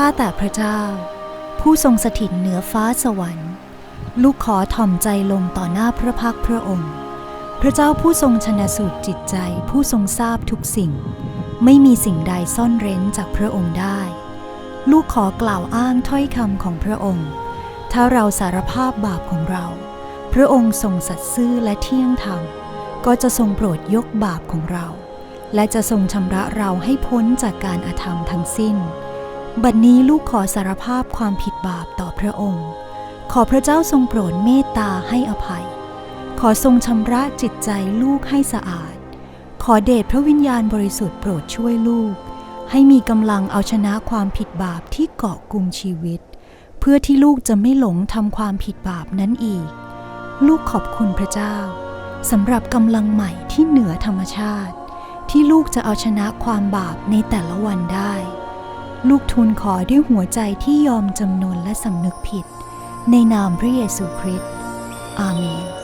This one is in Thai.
ข้าแต่พระเจ้า ผู้ทรงสถิตเหนือฟ้าสวรรค์ ลูกขอถ่อมใจลงต่อหน้าพระพักพระองค์ พระเจ้าผู้ทรงชนะสูตรจิตใจผู้ทรงทราบทุกสิ่ง ไม่มีสิ่งใดซ่อนเร้นจากพระองค์ได้ ลูกขอกล่าวอ้างถ้อยคำของพระองค์ ถ้าเราสารภาพบาปของเรา พระองค์ทรงสัตย์ซื่อและเที่ยงธรรม ก็จะทรงโปรดยกบาปของเรา และจะทรงชำระเราให้พ้นจากการอาธรรมทั้งสิ้น บัดนี้ลูกขอสารภาพความผิดบาปต่อพระองค์ ขอพระเจ้าทรงโปรดเมตตาให้อภัย ขอทรงชำระจิตใจลูกให้สะอาด ขอเดชพระวิญญาณบริสุทธิ์โปรดช่วยลูก ให้มีกำลังเอาชนะความผิดบาปที่เกาะกลุ่มชีวิต เพื่อที่ลูกจะไม่หลงทำความผิดบาปนั้นอีก ลูกขอบคุณพระเจ้าสำหรับกำลังใหม่ที่เหนือธรรมชาติ ที่ลูกจะเอาชนะความบาปในแต่ละวันได้ ลูกทูลขอด้วยหัวใจที่ยอมจำนนและสำนึกผิด ในนามพระเยซูคริสต์อาเมน